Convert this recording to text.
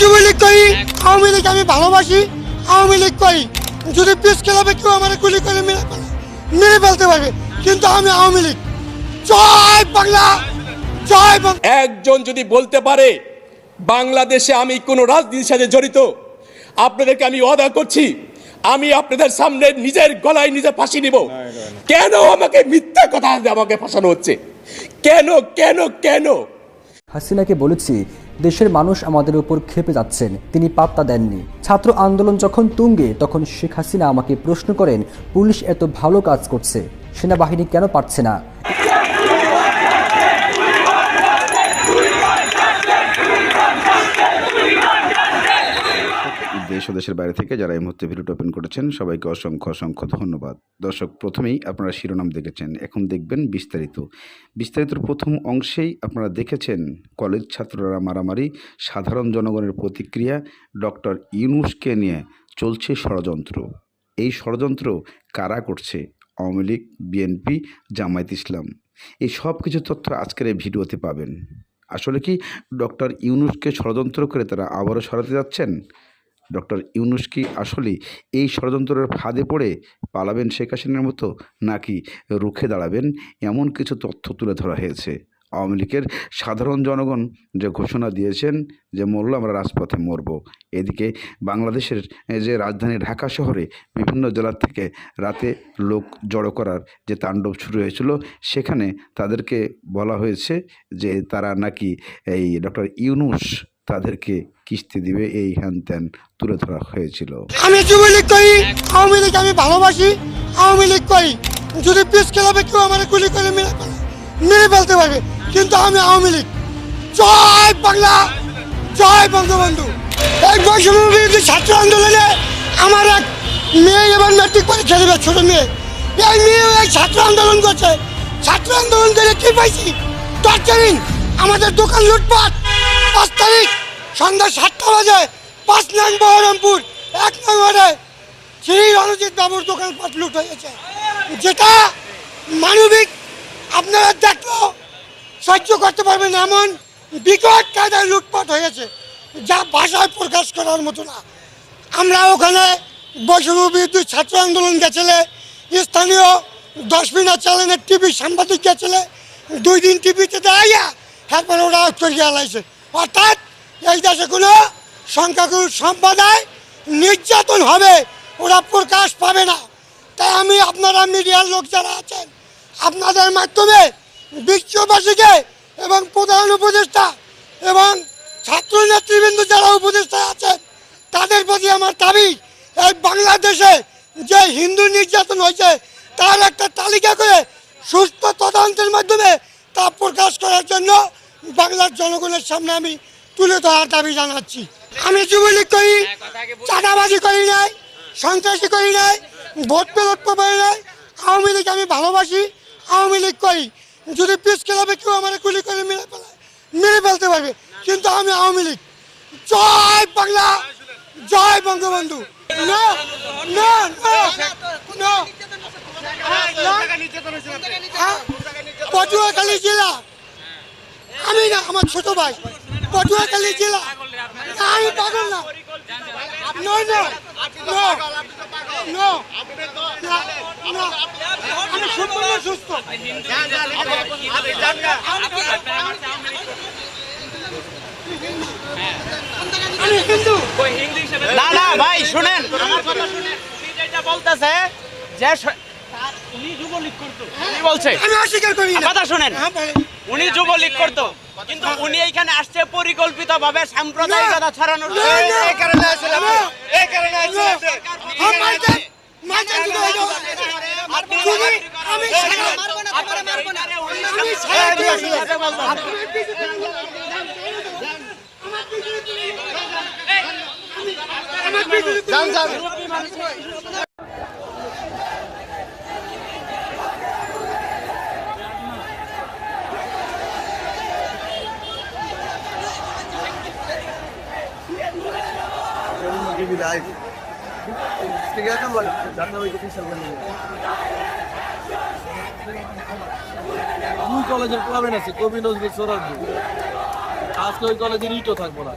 যুবলীগ করি, আওয়ামী লীগ আমি ভালোবাসি, আওয়ামী লীগ করি। যদি পিস ক্লাবে কেউ আমার গুলি করে, মেরে ফেলে। মেরে ফেলতে পারবে, কিন্তু আমি আওয়ামী লীগ। জয় বাংলা, জয় একজন যদি বলতে পারে, বাংলাদেশে আমি কোনো রাজনীতির সাথে জড়িত, আপনাদেরকে আমি ওয়াদা করছি, আমি আপনাদের সামনে নিজের গলায় নিজে ফাঁসি নিব। কেন আমাকে মিথ্যা কথা আমাকে ফাঁসানো হচ্ছে? কেন কেন কেন? হাসিনাকে বলেছি, দেশের মানুষ আমাদের উপর ক্ষেপে যাচ্ছেন, তিনি পাত্তা দেননি। ছাত্র আন্দোলন যখন তুঙ্গে, তখন শেখ হাসিনা আমাকে প্রশ্ন করেন, পুলিশ এত ভালো কাজ করছে, সেনাবাহিনী কেন পারছে না? দেশ ও দেশের বাইরে থেকে যারা এই মুহূর্তে ভিডিওটা ওপেন করেছেন, সবাইকে অসংখ্য অসংখ্য ধন্যবাদ। দর্শক, প্রথমেই আপনারা শিরোনাম দেখেছেন। এখন দেখবেন বিস্তারিত। বিস্তারিতর প্রথম অংশেই আপনারা দেখেছেন কলেজ ছাত্ররা মারামারি, সাধারণ জনগণের প্রতিক্রিয়া ডক্টর ইউনুসকে নিয়ে চলছে ষড়যন্ত্র। এই ষড়যন্ত্র কারা করছে? আওয়ামী লীগ বিএনপি জামায়াত ইসলাম। এই সব কিছু তথ্য আজকের এই ভিডিওতে পাবেন। আসলে কি ডক্টর ইউনুসকে ষড়যন্ত্র করে তারা আবারও সরাতে যাচ্ছেন? ডক্টর ইউনুস কি আসলে এই ষড়যন্ত্রের ফাঁদে পড়ে পালাবেন শেখ হাসিনার মতো, নাকি রুখে দাঁড়াবেন? এমন কিছু তথ্য তুলে ধরা হয়েছে। আওয়ামী লীগের সাধারণ জনগণ যে ঘোষণা দিয়েছেন যে মরল আমরা রাজপথে মরব, এদিকে বাংলাদেশের যে রাজধানী ঢাকা শহরে বিভিন্ন জেলার থেকে রাতে লোক জড়ো করার যে তাণ্ডব শুরু হয়েছিল, সেখানে তাদেরকে বলা হয়েছে যে তারা নাকি এই ডক্টর ইউনুস তাদেরকে কিস্তি দিবে, এই হ্যান ত্যান তুলে ধরা হয়েছিল। আমি যুবলীগ করি, আওয়ামী লীগ আমি ভালোবাসি, আওয়ামী লীগ করি। যদি পিস খেলাবে, কেউ আমার গুলি করে মেরে মেরে ফেলতে পারবে। কিন্তু আমি আওয়ামী লীগ। জয় বাংলা, জয় বঙ্গবন্ধু। এই বৈষম্য বিরোধী ছাত্র আন্দোলনে আমার এক মেয়ে এবার ম্যাট্রিক পরীক্ষা দেবে, ছোট মেয়ে। এই মেয়ে এই ছাত্র আন্দোলন করছে। ছাত্র আন্দোলন করে কি পাইছি? টর্চারিং আমাদের দোকান লুটপাট। পাঁচ তারিখ সন্ধ্যা সাতটা বাজে, পাঁচ নং বহরমপুর, এক নং শ্রী রণজিৎ বাবুর দোকান লুট হয়েছে। যেটা মানবিক, আপনারা দেখলেও সহ্য করতে পারবেন এমন বিকট কায়দায় লুটপাট হয়েছে, যা ভাষায় প্রকাশ করার মতো না। আমরা ওখানে বৈষম্য বিরুদ্ধে ছাত্র আন্দোলন গেছিলে, স্থানীয় দশ মিনিট চ্যানেলের টিভি সাংবাদিক গেছিলে, দুই দিন টিভিতে দেখাইয়া, তারপরে ওরা করিয়া লাইছে। অর্থাৎ এই দেশে কোনো সংখ্যাগুরু সম্প্রদায় নির্যাতন হবে, ওরা প্রকাশ পাবে না। তাই আমি আপনারা মিডিয়ার লোক যারা আছেন, আপনাদের মাধ্যমে বিশ্ববাসীকে এবং প্রধান উপদেষ্টা এবং ছাত্র নেতৃবৃন্দ যারা উপদেষ্টা আছেন, তাদের প্রতি আমার দাবি, এই বাংলাদেশে যে হিন্দু নির্যাতন হয়েছে, তার একটা তালিকা করে সুস্থ তদন্তের মাধ্যমে তা প্রকাশ করার জন্য বাংলার জনগণের সামনে আমি তুলে ধরার দাবি জানাচ্ছি। আমি যুবলীগ করি, চাঁদাবাজি করি নাই, সন্ত্রাসী করি নাই, ভোট পেলট করি নাই, আওয়ামী লীগ আমি ভালোবাসি, আওয়ামী লীগ করি। যদি পিস ক্লাবে কেউ আমার গুলি করে মেরে ফেলে, মেরে ফেলতে পারবে। কিন্তু আমি আওয়ামী লীগ। জয় বাংলা, জয় বঙ্গবন্ধু। না না না পটুয়াখালী জেলা। আমি না, আমার ছোট ভাই। পটুয়াখালী জেলা না, আমি পাগল না। no, না, না, আমি সম্পূর্ণ সুস্থ। আমি হিন্দু। না না ভাই শুনেন। আমার কথা শুনেন বলতেছে যে উনি যুবলীগ করতো উনি বলছে আমি অস্বীকার করি না কথা শুনেন হ্যাঁ, উনি যুবলীগ করতো কিন্তু উনি এইখানে আসছে পরিকল্পিত ভাবে সাম্প্রদায়িকতা ছড়ানোর জন্য। এই কারণে আসলে এই কারণে আসলে না, হ্যাঁ, भी लाइव इसके क्या था দুই কলেজের ক্লাবেন আছে কবি নজরুল সোরার আজকে ওই কলেজের ইটও থাকব না।